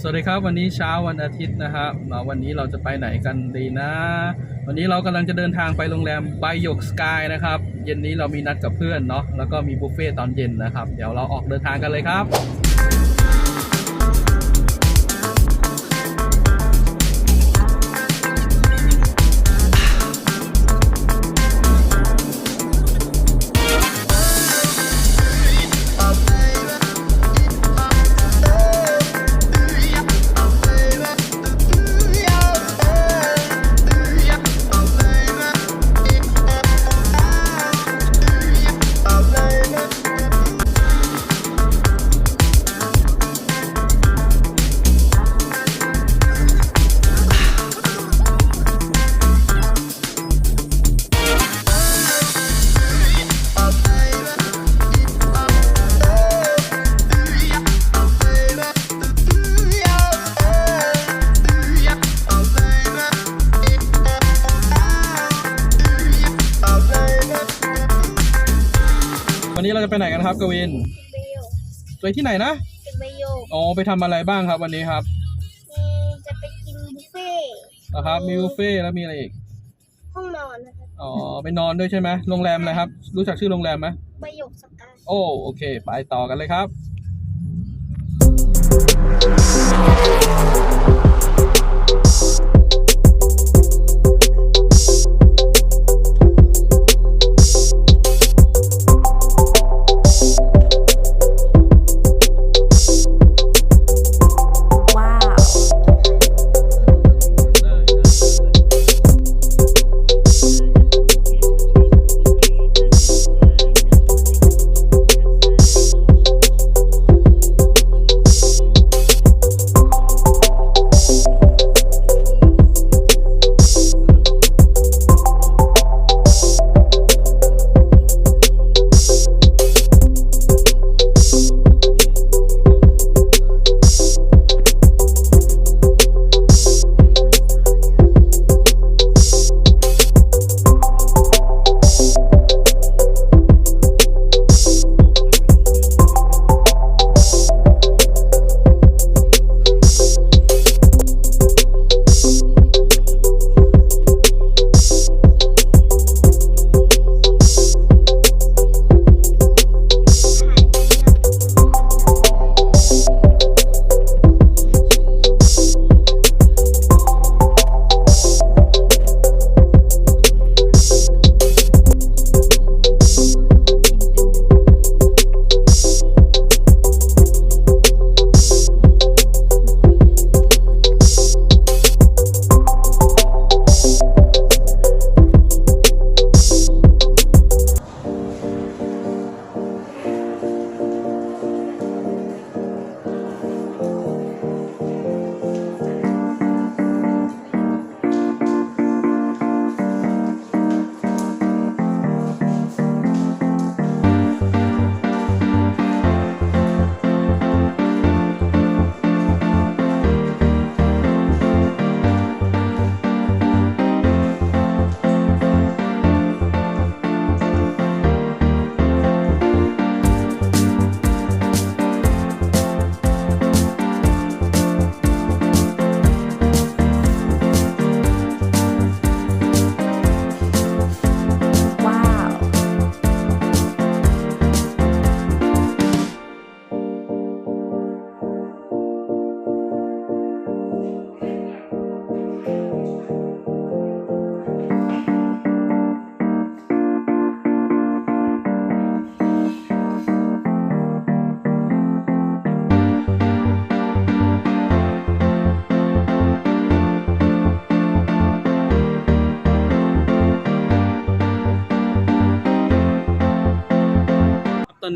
สวัสดีครับวันนี้เช้าวันอาทิตย์นะครับมาวันนี้เราจะไปไหนกันดีนะ วันนี้เรากำลังจะเดินทางไปโรงแรมไบโยกสกายนะครับ เย็นนี้เรามีนัดกับเพื่อนเนาะแล้วก็มีบุฟเฟ่ต์ตอนเย็นนะครับ เดี๋ยวเราออกเดินทางกันเลยครับ ครับกวินไปโยกไปที่ไหนนะไปโยกอ๋อไปทำอะไรบ้างครับวันนี้ครับมีจะไปกินบุฟเฟ่ต์นะครับมีบุฟเฟ่ต์แล้วมีอะไรอีกห้องนอนนะครับอ๋อไปนอนด้วยใช่ไหมโรงแรมอะไรครับ รู้จักชื่อโรงแรมไหม ไปโยกสกาย โอ้โอเค ไปต่อกันเลยครับ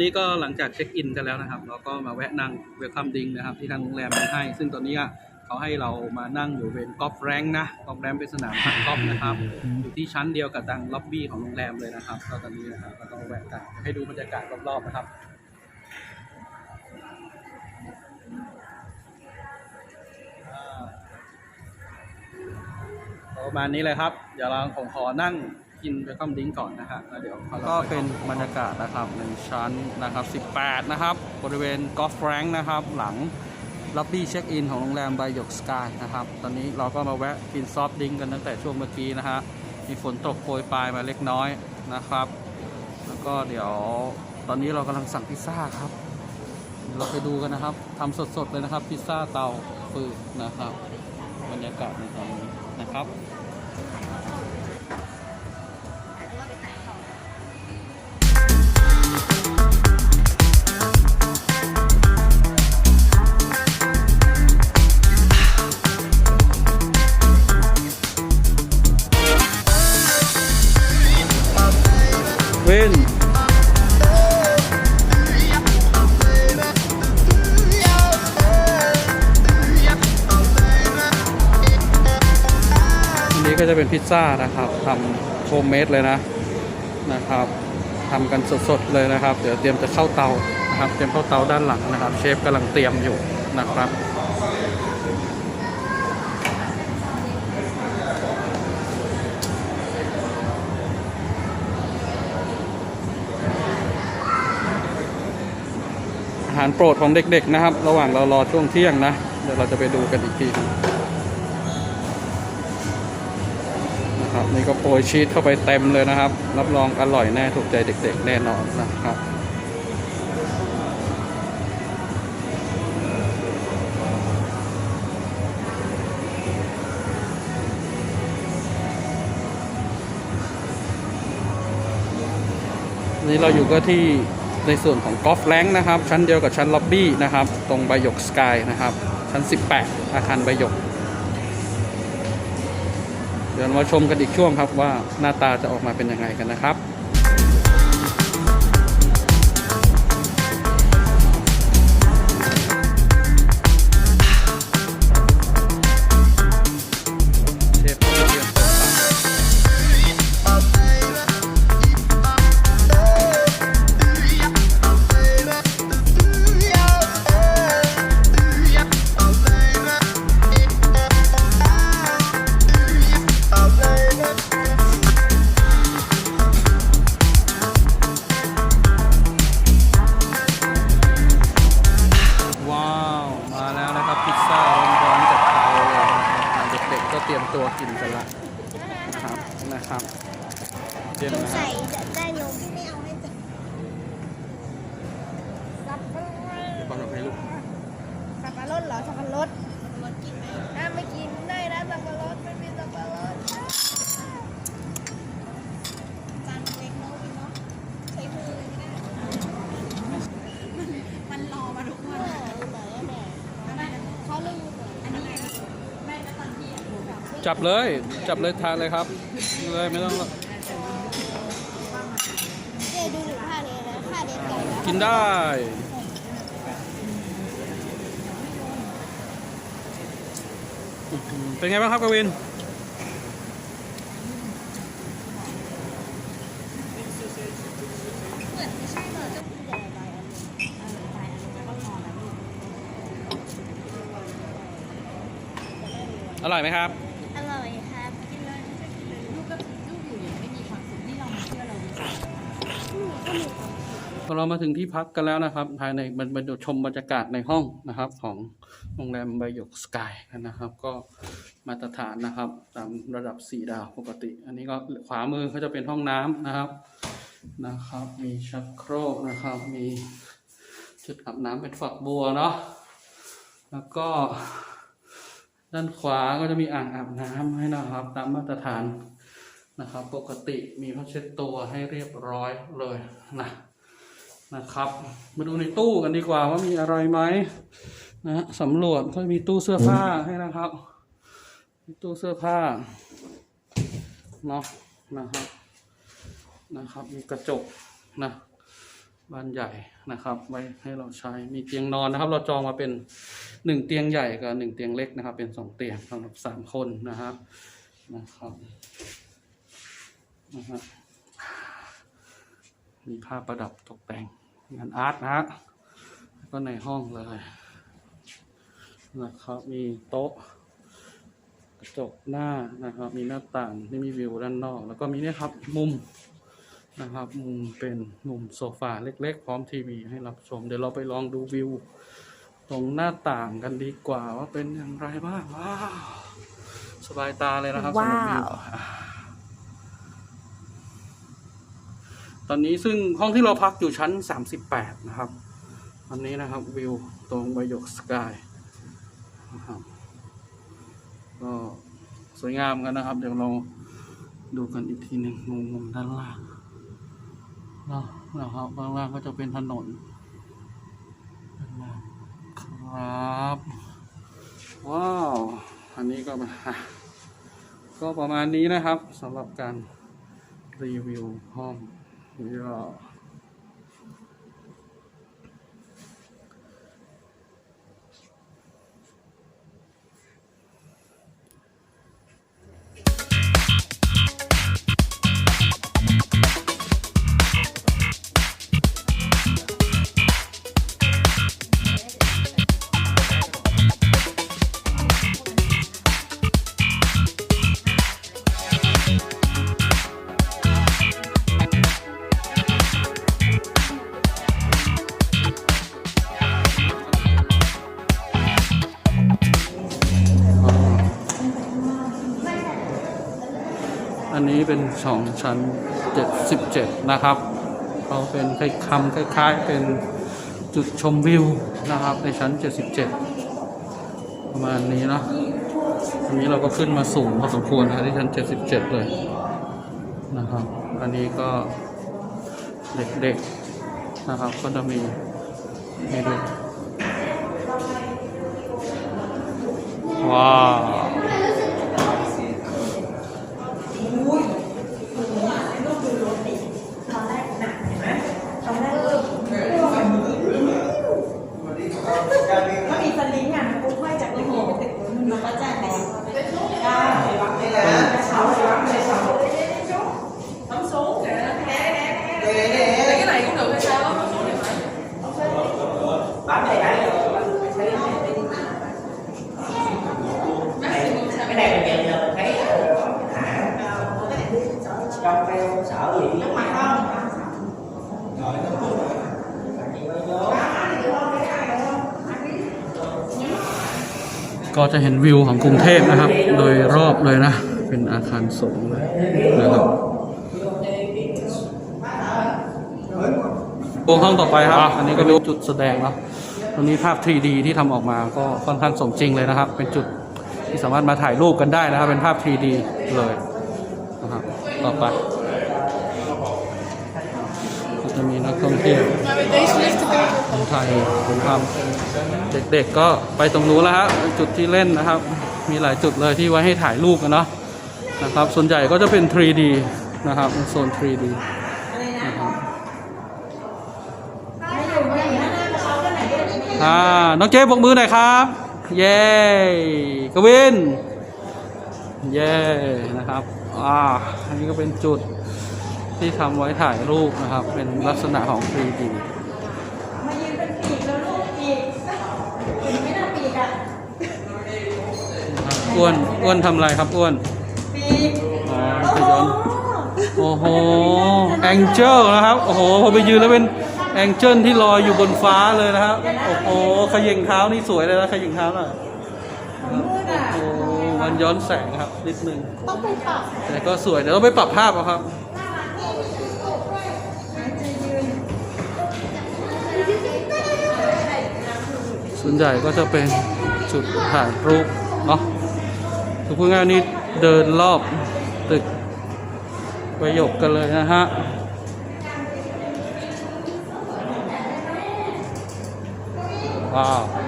นี้ก็หลังจากเช็คอินกันแล้วนะครับ เราก็มาแวะนั่งเวลคัมดิงนะครับ ที่ทางโรงแรมให้ ซึ่งตอนนี้เขาให้เรามานั่งอยู่เป็นกอล์ฟแรงนะกอล์ฟแรงเป็นสนามพักกอล์ฟนะครับ อยู่ที่ชั้นเดียวกับทางล็อบบี้ของโรงแรมเลยนะครับก็ตอนนี้นะครับก็ต้องแวะกันให้ดูบรรยากาศรอบๆนะครับประมาณนี้เลยครับ เดี๋ยวเราผมขอนั่ง กินเวลคัมดิ้งก่อนนะฮะแล้วเดี๋ยวก็เป็นบรรยากาศนะครับหนึ่งชั้นนะครับ 18 นะครับ บริเวณกอล์ฟแรงค์นะครับ หลังล็อบบี้เช็คอินของโรงแรมไบหยกสกายนะครับ ตอนนี้เราก็มาแวะกินซอฟต์ดริงกันตั้งแต่ช่วงเมื่อกี้นะฮะ มีฝนตกโปรยปลายมาเล็กน้อยนะครับ แล้วก็เดี๋ยวตอนนี้เรากำลังสั่งพิซซ่าครับเดี๋ยวเราไปดูกันนะครับทำสดๆเลยนะครับพิซซ่าเตาฟืนนะครับ บรรยากาศในตอนนี้นะครับ พิซซ่านะครับทำโฮมเมดเลยนะนะครับทำกันสดๆเลยนะครับ เดี๋ยวเตรียมจะเข้าเตานะครับเตรียมเข้าเตาด้านหลังนะครับ เชฟกำลังเตรียมอยู่นะครับอาหารโปรดของเด็กๆนะครับ ระหว่างเรารอช่วงเที่ยงนะ เดี๋ยวเราจะไปดูกันอีกที นี่ก็โปรยชีสเข้าไปเต็มเลยนะครับ รับรองอร่อยแน่ถูกใจเด็ก ๆ แน่นอนนะครับนี่เราอยู่ก็ที่ในส่วนของกอล์ฟแลงนะครับ ชั้นเดียวกับชั้นล็อบบี้นะครับ ตรงใบหยกสกายนะครับ ชั้น 18 อาคารใบหยก เดี๋ยวมาชมกันอีกช่วงครับว่าหน้าตาจะออกมาเป็นยังไงกันนะครับ กินกันละนะครับนะครับเตรียมสงนะครัสับยจะได้นมไม่เอาให้จับสับปะรด เดี๋ยวก่อนเราให้ลูก สับปะรดเหรอสับปะรดรดกินไหมอะไม่กินได้นะสับปะรดไม่มีสับปะรดจานเล็กเนาะเนาะใช้มือเลยก็ได้ มันรอมาทุกวัน เขาเรื่อง อันนี้แม่ก็ตอนที่อะหนูแบบ จับเลย จับเลยทานเลยครับเลยไม่ต้องเดี๋ยวดูหนูท่านี้นะท่าเด็ดไก่แล้วกินได้ เป็นไงบ้างครับกวินเหมือนไม่ใช่เลยจะเออจ่ายอันนี้แล้วก็พอแล้วอร่อยไหมครับ อร่อยครับ กินเลยไม่ใช่กินเลยลูกก็ลูกอยู่อย่างไม่มีความสุขนี่เรามาเชื่อเราดีกว่า พอเรามาถึงที่พักกันแล้วนะครับ ภายในมันบรรชมบรรยากาศในห้องนะครับ ของโรงแรมใบหยกสกายนะครับ ก็มาตรฐานนะครับ ตามระดับ4ดาวปกติ อันนี้ก็ขวามือก็จะเป็นห้องน้ำนะครับนะครับ มีชักโครกนะครับ มีจุดอาบน้ำเป็นฝักบัวเนาะแล้วก็ ด้านขวาก็จะมีอ่างอาบน้ำให้นะครับ ตามมาตรฐานนะครับปกติมีผ้าเช็ดตัวให้เรียบร้อยเลยนะ นะครับ มาดูในตู้กันดีกว่าว่ามีอะไรไหมนะสำรวจก็มีตู้เสื้อผ้าให้นะครับ มีตู้เสื้อผ้าเนาะนะครับนะครับ มีกระจกนะบานใหญ่นะครับ ไว้ให้เราใช้มีเตียงนอนนะครับ เราจองมาเป็นหนึ่งเตียงใหญ่กับหนึ่งเตียงเล็กนะครับ เป็นสองเตียงสำหรับสามคนนะครับนะครับนะฮะมีภาพประดับตกแต่ง งานอาร์ตนะฮะก็ในห้องเลยนะครับมีโต๊ะกระจกหน้านะครับ มีหน้าต่างที่มีวิวด้านนอก แล้วก็มีนี่ครับมุมนะครับ มุมเป็นมุมโซฟาเล็ก ๆ พร้อมทีวีให้รับชม เดี๋ยวเราไปลองดูวิว ตรงหน้าต่างกันดีกว่าว่าเป็นอย่างไรบ้างว้าวสบายตาเลยนะครับสำหรับวิว ว้าว ต อนนี้ซึ่งห้องที่เราพักอยู่ชั้น 38 นะครับ อันนี้นะครับวิวตรงบายกสกายนะครับก็สวยงามกันนะครับ เดี๋ยวเราดูกันอีกทีหนึ่งมุมมุมด้านล่างนะนะครับด้านล่างก็จะเป็นถนนครับ ว้าว อันนี้ก็มาก็ประมาณนี้นะครับสำหรับการรีวิวห้อง นี่ก็ เป็นสองชั้น77นะครับเขาเป็นคล้ายคำคล้ายๆเป็นจุดชมวิวนะครับในชั้น 77 ประมาณนี้เนาะอันนี้เราก็ขึ้นมาสูงพอสมควรนะที่ชั้น 77 เลยนะครับ อันนี้ก็เด็กๆนะครับก็จะมีให้ดูว้าว ถ้ามีสลิงอะมันคุ้มค่อยจากตรงนี้ไปตึกนู้นมันก็แจ้งแล้วได้เช้าเลยวัดเลยเช้าต้องสูง cái này cũng được hay sao không số này bán này cái cái này là nhìn là thấy trong cái sở gì nó mặt không ก็จะเห็นวิวของกรุงเทพนะครับ โดยรอบเลยนะ เป็นอาคารสูงเลยนะครับโห้องต่อไปครับ อันนี้ก็เป็นจุดแสดงเนาะตรงนี้ภาพ 3D ที่ทำออกมาก็ค่อนข้างสมจริงเลยนะครับ เป็นจุดที่สามารถมาถ่ายรูปกันได้นะครับ เป็นภาพ 3D เลยนะครับต่อไปก็ จะมีนักท่องเที่ยวคนไทยคนทำเด็กๆก็ไปตรงนู้นแล้วฮะจุดที่เล่นนะครับ มีหลายจุดเลยที่ไว้ให้ถ่ายรูปกันเนาะนะครับ ส่วนใหญ่ก็จะเป็น 3D นะครับโซน 3D นะครับอ่าน้องเจ๊บกมือหน่อยครับ เย้กวิน เย้นะครับ อ่า อันนี้ก็เป็นจุด ที่ทำไว้ถ่ายรูปนะครับ เป็นลักษณะของ 3D มายืนเป็นปีกแล้วลูกปีกไม่น่าปีกอะอ้วนอ้วนทำอะไรครับอ้วนปีกอ๋อจะย้อนโอ้โหแองเจิลนะครับ โอ้โหพอไปยืนแล้วเป็นแองเจิลที่ลอยอยู่บนฟ้าเลยนะครับ โอ้โหขยิงเท้านี่สวยเลยนะขยิงเท้าน่ะมืดอะโอ้โหมันย้อนแสงครับนิดนึงต้องไปปรับแต่ก็สวยเดี๋ยวต้องไปปรับภาพเอาครับ ส่วนใหญ่ก็จะเป็นจุดถ่ายรูปเนาะทุกพูดง่ายนี่เดินรอบตึกประโยคกันเลยนะฮะว้าว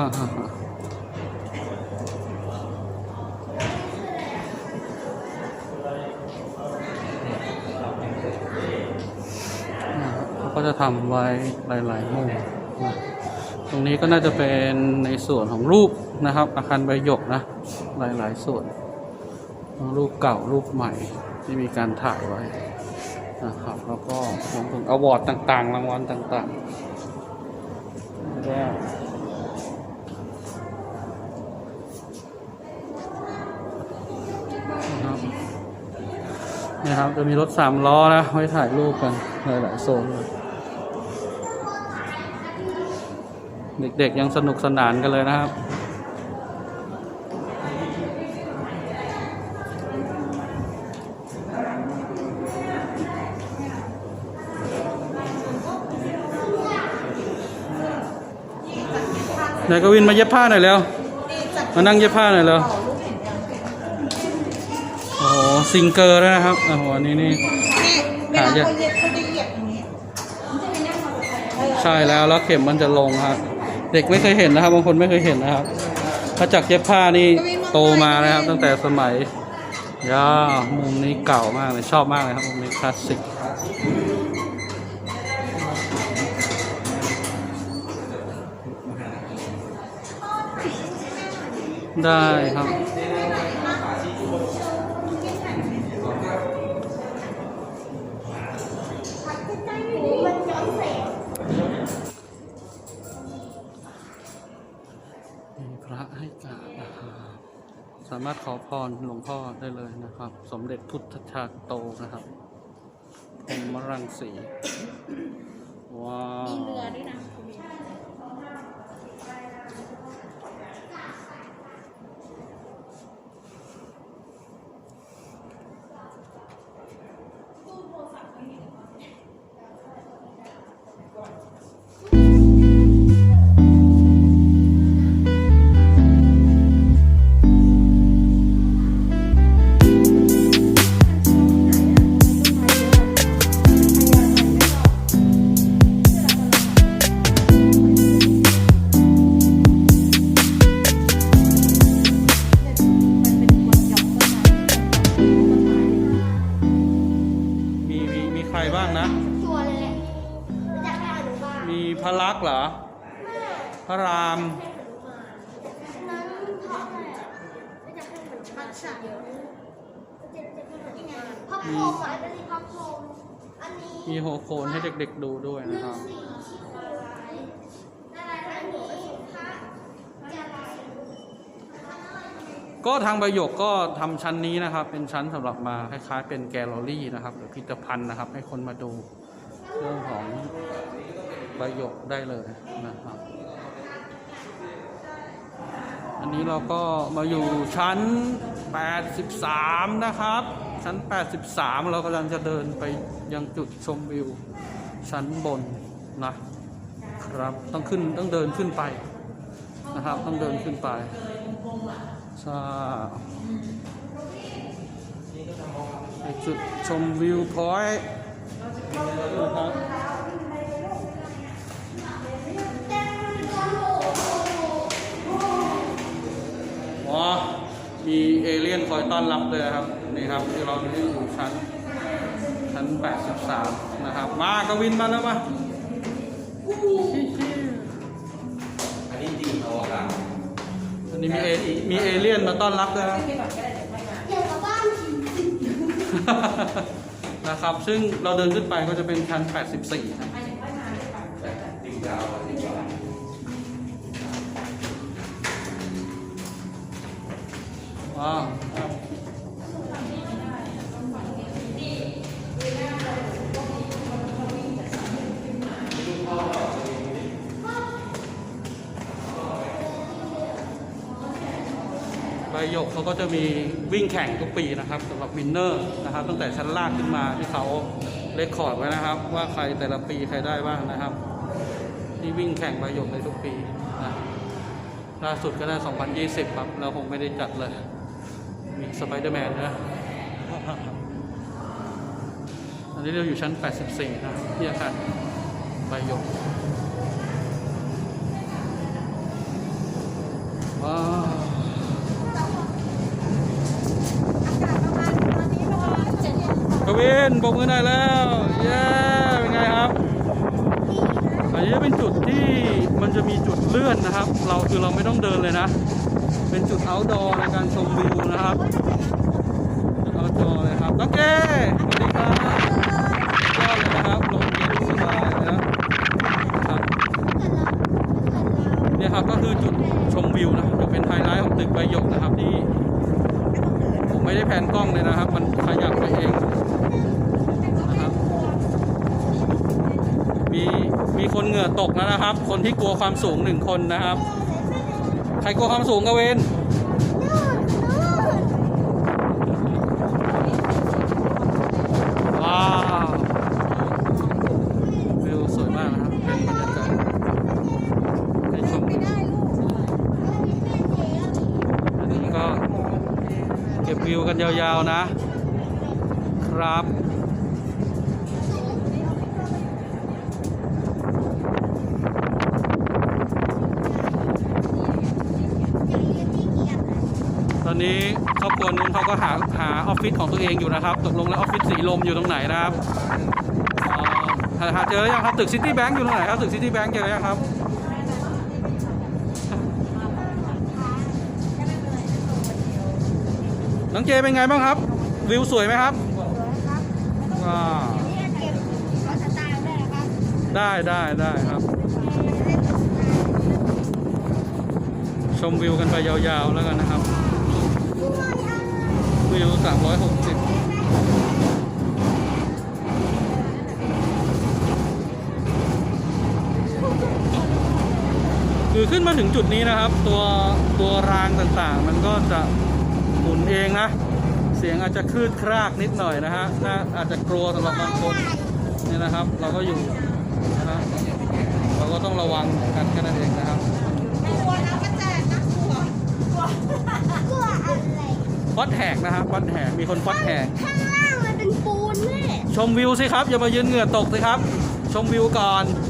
ก็จะทำไว้หลายๆมุมนะตรงนี้ก็น่าจะเป็นในส่วนของรูปนะครับ อาคารใบหยกนะ หลายๆส่วน รูปเก่ารูปใหม่ที่มีการถ่ายไว้นะครับแล้วก็รวมถึงอวอร์ดต่างๆ รางวัลต่างๆแล้วก็นะครับ นี่ครับ จะมีรถสามล้อนะไว้ถ่ายรูปกันหลายๆโซนเลยเด็กๆยังสนุกสนานกันเลยนะครับนายกวินมาเย็บผ้าหน่อยเร็วมานั่งเย็บผ้าหน่อยเร็ว โอ้โหซิงเกอร์ด้วยนะครับ โอ้โหอันนี้นี่เวลาเขาเย็บเขาจะเหยียบอย่างนี้ ใช่แล้วแล้วเข็มมันจะลงครับ เด็กไม่เคยเห็นนะครับบางคนไม่เคยเห็นนะครับพระจักรเย็บผ้านี่โตมานะครับ ตั้งแต่สมัยย่ามุมนี้เก่ามากเลยชอบมากเลยครับมุมนี้คลาสสิกได้ครับ ระให้กราบนะครับสามารถขอพรหลวงพ่อได้เลยนะครับ สมเด็จพุทธชาติโตนะครับพรหมรังสีว้าวมีเรือด้วยนะ เหรอ พระรามนั้นเพราะอะไรอะรู้จักแค่เหมือนพักษาเยอะเจ็บเจ็บเหมือนนี่ไงพับโพมอะอันนี้พับโพมอันนี้มีโฮโคนให้เด็กๆดูด้วยนะครับสีที่โคนอะไรอันนี้พระจะอะไรก็ทางใบหยกก็ทำชั้นนี้นะครับ เป็นชั้นสำหรับมาคล้ายๆเป็นแกลเลอรี่นะครับ หรือพิพิธภัณฑ์นะครับ ให้คนมาดูเรื่องของ ใบหยกได้เลยนะครับ อันนี้เราก็มาอยู่ชั้น 83 นะครับ ชั้น 83 เรากำลังจะเดินไปยังจุดชมวิว ชั้นบนนะครับต้องขึ้นต้องเดินขึ้นไปนะครับ ต้องเดินขึ้นไปใช่จุดชมวิวพอยต์นะครับ เอเลี่ยนคอยต้อนรับเลยครับนี่ครับที่เราอยู่ชั้นชั้น 83 นะครับ มากวินมาแล้วมาอันนี้จริงเอาละอันนี้มีเอมีเอเลี่ยนมาต้อนรับด้วยครับเกี่ยวกับบ้านผีนะครับ ซึ่งเราเดินขึ้นไปก็จะเป็นชั้น 84ครับว้าว ครับใบหยกเขาก็จะมีวิ่งแข่งทุกปีนะครับสำหรับวินเนอร์นะครับ ตั้งแต่ชั้นล่างขึ้นมาที่เขาเลคคอร์ดไว้นะครับ ว่าใครแต่ละปีใครได้บ้างนะครับ ที่วิ่งแข่งใบหยกในทุกปีนะล่าสุดก็ได้ 2020 ครับเราคงไม่ได้จัดเลย มีสไปเดอร์แมนนะอันนี้เราอยู่ชั้น 84 นะที่อาคารใบยกว้าวกวินปรบมือหน่อยแล้ว เย้เป็นไงครับ อันนี้เป็นจุดที่มันจะมีจุดเลื่อนนะครับ เราคือเราไม่ต้องเดินเลยนะ เป็นจุด outdoor ในการชมวิวนะครับจุด outdoor เลยครับน้อเก้สวัสดีครับอดเลยนะครับลมเย็นสบายนะครับครับเนี่ยครับก็คือจุดชมวิวนะครับจะเป็นไฮไลท์ของตึกใบหยกนะครับที่ผมไม่ได้แผนกล้องเลยนะครับ มันขยับไปเองนะครับมีมีคนเหงื่อตกแล้วนะครับ คนที่กลัวความสูงหนึ่งคนนะครับ ใครกลัวความสูงกเวนว้าววิวสวยมากนะครับ เป็นบรรยากาศให้ชมอันนี้ก็เก็บวิวกันยาวๆนะ ครับ ต อนนี้ครอบครัวนู้นเขาก็หาหาออฟฟิศของตัวเองอยู่นะครับ ตกลงแล้วออฟฟิศสีลมอยู่ตรงไหนนะครับอ่าหาหาเจอยังครับตึกซิตี้แบงค์อยู่ตรงไหนครับตึกซิตี้แบงค์เจอยังครับน้องเจเป็นไงบ้างครับ วิวสวยไหมครับว้าได้ได้ได้ครับ ชมวิวกันไปยาวๆแล้วกันนะครับ วิว 360คือขึ้นมาถึงจุดนี้นะครับ ตัวตัวรางต่างๆ มันก็จะหมุนเองนะ เสียงอาจจะคลืดครากนิดหน่อยนะฮะน่าอาจจะกลัวสำหรับบางคนเนี่ยนะครับ เราก็อยู่นะฮะเราก็ต้องระวังกันแค่นั้นเองนะครับกลัวนะป้าแจงนะกลัวกลัวกลัวอะไร อดแหกนะครับฟอดแหกมีคนฟอดแหกข้างล่างมันเป็นปูนแม่ชมวิวสิครับอย่ามายืนเหงื่อตกสิครับ ชมวิวก่อนเ